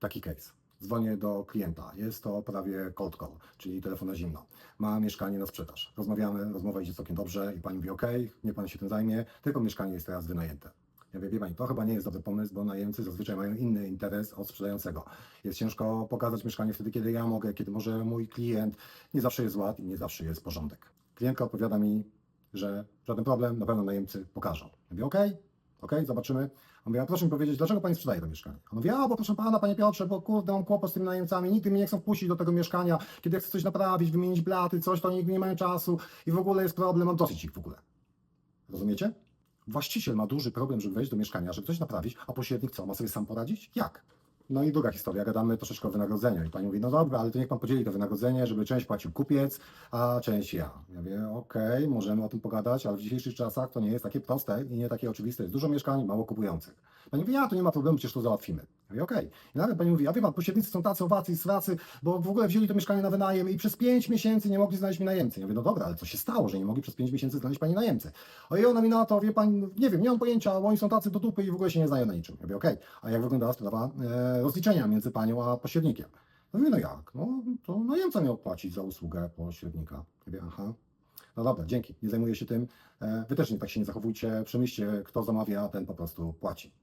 taki case. Dzwonię do klienta. Jest to prawie cold call, czyli telefon na zimno. Ma mieszkanie na sprzedaż. Rozmawiamy, rozmowa idzie całkiem dobrze i pani mówi: OK, niech pan się tym zajmie, tylko mieszkanie jest teraz wynajęte. Ja mówię, wie pani, to chyba nie jest dobry pomysł, bo najemcy zazwyczaj mają inny interes od sprzedającego. Jest ciężko pokazać mieszkanie wtedy, kiedy ja mogę, kiedy może mój klient. Nie zawsze jest ład i nie zawsze jest porządek. Klientka odpowiada mi, że żaden problem, na pewno najemcy pokażą. Ja mówię, okej, okej, zobaczymy. On mówi, a proszę mi powiedzieć, dlaczego pani sprzedaje to mieszkanie? On mówi, a bo proszę pana, panie Piotrze, bo kurde, mam kłopot z tymi najemcami, nigdy mnie nie chcą wpuścić do tego mieszkania, kiedy chcę coś naprawić, wymienić blaty, coś, to nigdy nie mają czasu i w ogóle jest problem, mam dosyć ich w ogóle. Rozumiecie? Właściciel ma duży problem, żeby wejść do mieszkania, żeby coś naprawić, a pośrednik co, ma sobie sam poradzić? Jak? No i druga historia, gadamy troszeczkę o wynagrodzeniu i pani mówi, no dobra, ale to niech pan podzieli to wynagrodzenie, żeby część płacił kupiec, a część ja. Ja mówię, okej, możemy o tym pogadać, ale w dzisiejszych czasach to nie jest takie proste i nie takie oczywiste. Jest dużo mieszkań, mało kupujących. Pani mówi, ja, to nie ma problemu, przecież to załatwimy. Ja mówię, okej. I nagle pani mówi, a wie pan, pośrednicy są tacy owacy i sracy, bo w ogóle wzięli to mieszkanie na wynajem i przez pięć miesięcy nie mogli znaleźć mi najemcy. Ja mówię, no dobra, ale co się stało, że nie mogli przez pięć miesięcy znaleźć pani najemcy? Ojej, ona mi na to, wie pani, nie wiem, nie mam pojęcia, bo oni są tacy do dupy i w ogóle się nie znają na niczym. Ja mówię, okej, a jak wyglądała sprawa e, rozliczenia między panią a pośrednikiem? No mówię, no jak? No to najemca miał płacić za usługę pośrednika. Ja mówię, aha. No dobra, dzięki, nie zajmuję się tym. E, Wy też nie tak się nie zachowujcie, przemyślcie, kto zamawia, ten po prostu płaci.